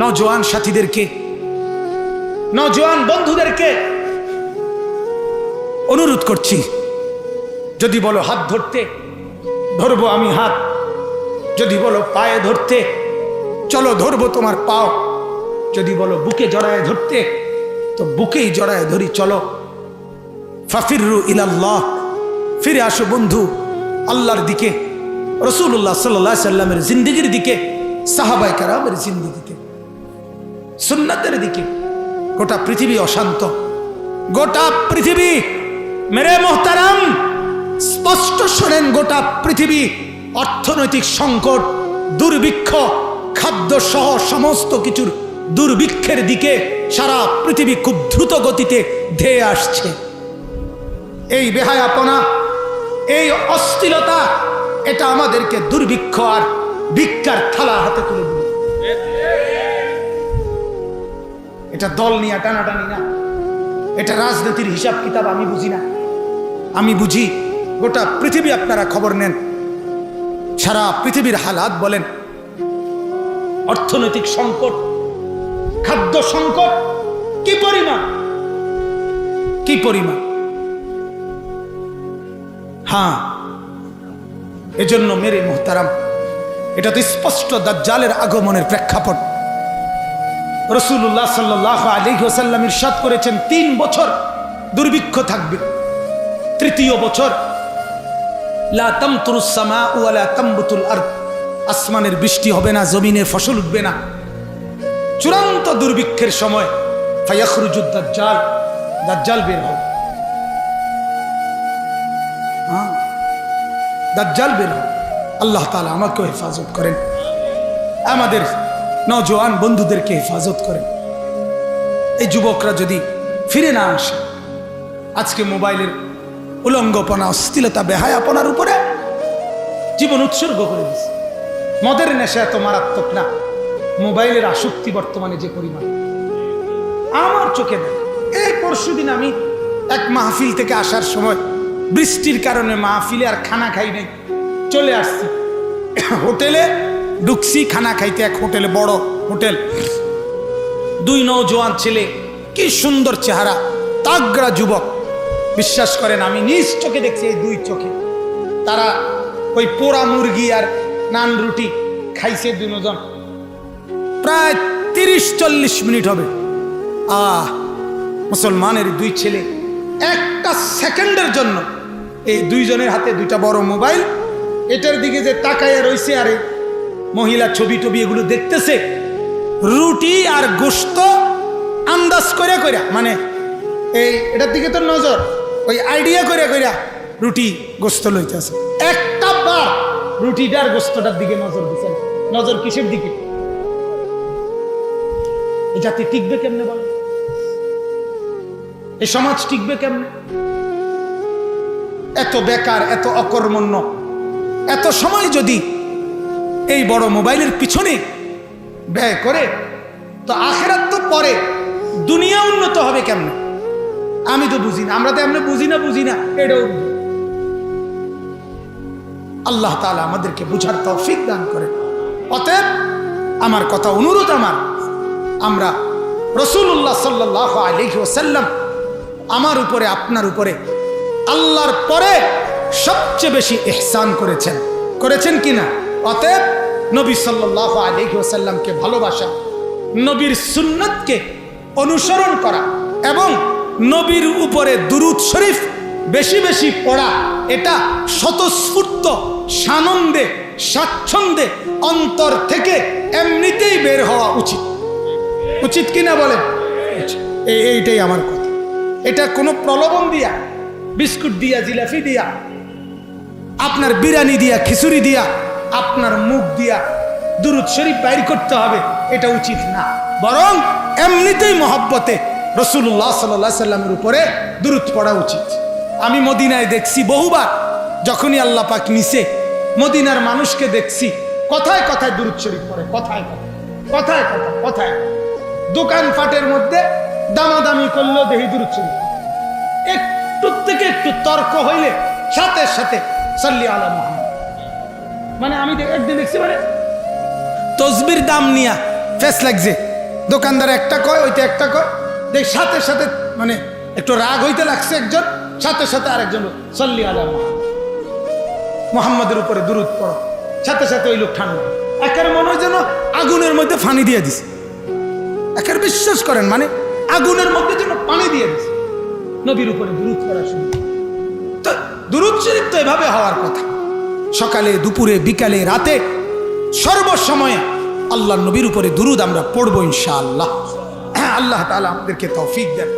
নজওয়ান সাথীদেরকে, নজওয়ান বন্ধুদেরকে অনুরোধ করছি, যদি বলো হাত ধরতে, ধরবো আমি হাত, যদি বলো পায়ে ধরতে, চলো ধরবো তোমার পাও, যদি বলো বুকে জড়ায় ধরতে, তো বুকেই জড়ায় ধরি, চলো। ফাফিরু ইলাল্লাহ, ফিরে আসো বন্ধু, আল্লাহর দিকে রসুল্লাহ সাল্লাহ সাল্লামের জিন্দিগির দিকে সাহাবাই কারামের জিন্দিগিতে। সুন্নাতের দিকে। গোটা পৃথিবী অশান্ত। গোটা পৃথিবী, মেরে মোহতারাম, স্পষ্ট শোনেন গোটা পৃথিবী, অর্থনৈতিক সংকট, দুর্ভিক্ষ খাদ্য সহ সমস্ত কিছুর দুর্ভিক্ষের দিকে সারা পৃথিবী খুব দ্রুত গতিতে ধেয়ে আসছে। এই বেহায়াপনা, এই অস্থিরতা, এটা আমাদেরকে দুর্ভিক্ষ আর ভিক্ষার থালা হাতে তুলে এটা দল নিয়ে টানাটানি না। এটা রাজনীতির হিসাব কিতাব আমি বুঝি না। আমি বুঝি গোটা পৃথিবী আপনারা খবর নেন। সারা পৃথিবীর হালাত বলেন। অর্থনৈতিক সংকট, খাদ্য সংকট, কি পরিমাণ? কি পরিমাণ? হ্যাঁ এজন্য মেরে মোহতারাম, এটা তো স্পষ্ট দাজ্জালের আগমনের প্রেক্ষাপট। রসুল্লাহ সাল্লাহ আলী হোসাল্লাম ইরশাদ করেছেন, তিন বছর দুর্ভিক্ষ থাকবে। তৃতীয় বছর আসমানের বৃষ্টি হবে না, জমিনে ফসল উঠবে না। চূড়ান্ত দুর্ভিক্ষের সময় ফায়াখরুজুদ দাজ্জাল দাজ্জাল বের হবে হ্যাঁ? দাজ্জাল বের হবে আল্লাহ তাআলা আমাকেও হেফাজত করেন। আমাদের নজওয়ান বন্ধুদেরকে হেফাজত করেন। এই যুবকরা যদি ফিরে না আসে, আজকে মোবাইলের উলঙ্গপনা, অস্থিলতা, বেহায়াপনার উপরে জীবন উৎসর্গ করে দিচ্ছে মদের নেশা এত মারাত্মক না, মোবাইলের আসক্তি বর্তমানে যে পরিমাণ। আমার চোখে দেখ এই পরশু দিন আমি এক মাহফিল থেকে আসার সময় বৃষ্টির কারণে মাহফিলে আর খানা খাই নাই, চলে আসছি। হোটেলে ঢুকছি খানা খাইতে এক হোটেলে, বড় হোটেল। দুই নৌজওয়ান ছেলে, কি সুন্দর চেহারা, তাগড়া যুবক। বিশ্বাস করেন, আমি নিজ চোখে দেখছি এই দুই চোখে। তারা ওই পোড়া মুরগি আর নান রুটি খাইছে দুজন প্রায় তিরিশ চল্লিশ মিনিট হবে। আহ, মুসলমানের দুই ছেলে, একটা সেকেন্ডের জন্য এই দুইজনের হাতে দুইটা বড় মোবাইল। এটার দিকে যে তাকাইয়া রইছে, আরে মহিলা ছবি টবি এগুলো দেখতেছে, রুটি আর গোস্ত আন্দাজ করে কইরা মানে এই এটার দিকে তো নজর, ওই আইডিয়া করে কইরা রুটি, গোস্ত লইতেছে। একটা বার রুটিটার গোস্তটার দিকে নজর দিছে নজর কিসের দিকে? এই জাতি টিকবে কেমনে বলে? এই সমাজ টিকবে কেমনে? এত বেকার, এত অকর্মণ্য, এত সময় যদি এই বড় মোবাইলের পিছনে ব্যয় করে, তো আখেরাত তো পরে। দুনিয়া উন্নত হবে কেমন? আমি তো বুঝি না, আমরা তো এমনি বুঝি না বুঝি না, এটাও আল্লাহ তাআলা আমাদেরকে বুঝার তৌফিক দান করে অতএব আমার কথা অনুরোধ আমার, আমরা রসুল্লাহ সাল্লাহ আলহি ওসাল্লাম আমার উপরে, আপনার উপরে, আল্লাহর পরে সবচেয়ে বেশি এহসান করেছেন। করেছেন কিনা অতএব নবী সাল্লাহ আলহি ওসাল্লামকে ভালোবাসা, নবীর সুন্নতকে অনুসরণ করা এবং নবীর উপরে দুরুদ শরীফ বেশি বেশি পড়া, এটা স্বতঃস্ফূর্ত সানন্দে স্বাচ্ছন্দে অন্তর থেকে এমনিতেই বের হওয়া উচিত। উচিত কিনা বলেন? এই- এইটাই আমার কথা। এটা কোনো প্রলোভন দিয়া, বিস্কুট দিয়া জিলাফি দিয়া, আপনার বিরিয়ানি দিয়া, খিচুড়ি দিয়া আপনার মুখ দিয়া দুরুদ শরীফ বাইর করতে হবে, এটা উচিত না। বরং এমনিতেই মহব্বতে রসুল্লাহ সাল্লাহ সাল্লামের উপরে দুরুদ পড়া উচিত। আমি মদিনায় দেখছি বহুবার, যখনই আল্লাহ পাক নিছে মদিনার মানুষকে দেখছি, কথায় কথায় দুরুদ শরীফ পড়ে, কথায় কথায় কথায় কথায় দোকান ফাটের মধ্যে দামাদামি করল দেহি দুরুদ শরীফ। একটু থেকে একটু তর্ক হইলে সাথে সাথে সাল্লি আলা মোহাম্মদ। মানে আমি একদিন দেখছি মানে তসবির দাম নিয়া ফেস লাগছে। দোকানদার একটা কয়, ওইটা একটা কয়। দেখ, সাথে সাথে মানে একটু রাগ হইতে লাগছে একজন, সাথে সাথে আরেকজন সল্লি আলা মোহাম্মদের উপরে দূরত পড়ো। সাথে সাথে ওই লোক ঠান্ডা। একের মনে হয় যেন আগুনের মধ্যে ফানি দিয়ে দিছে। একের বিশ্বাস করেন মানে আগুনের মধ্যে যেন পানি দিয়ে দিছে। নবীর উপরে দূরত পড়া শুরু। তো দুরুদ শরীফ তো এভাবে হওয়ার কথা। সকালে, দুপুরে, বিকালে, রাতে সর্বসময়ে আল্লাহ নবীর উপরে দুরুদ আমরা পড়ব ইনশাআল্লাহ। আল্লাহ তালা আমাদেরকে তৌফিক দেন।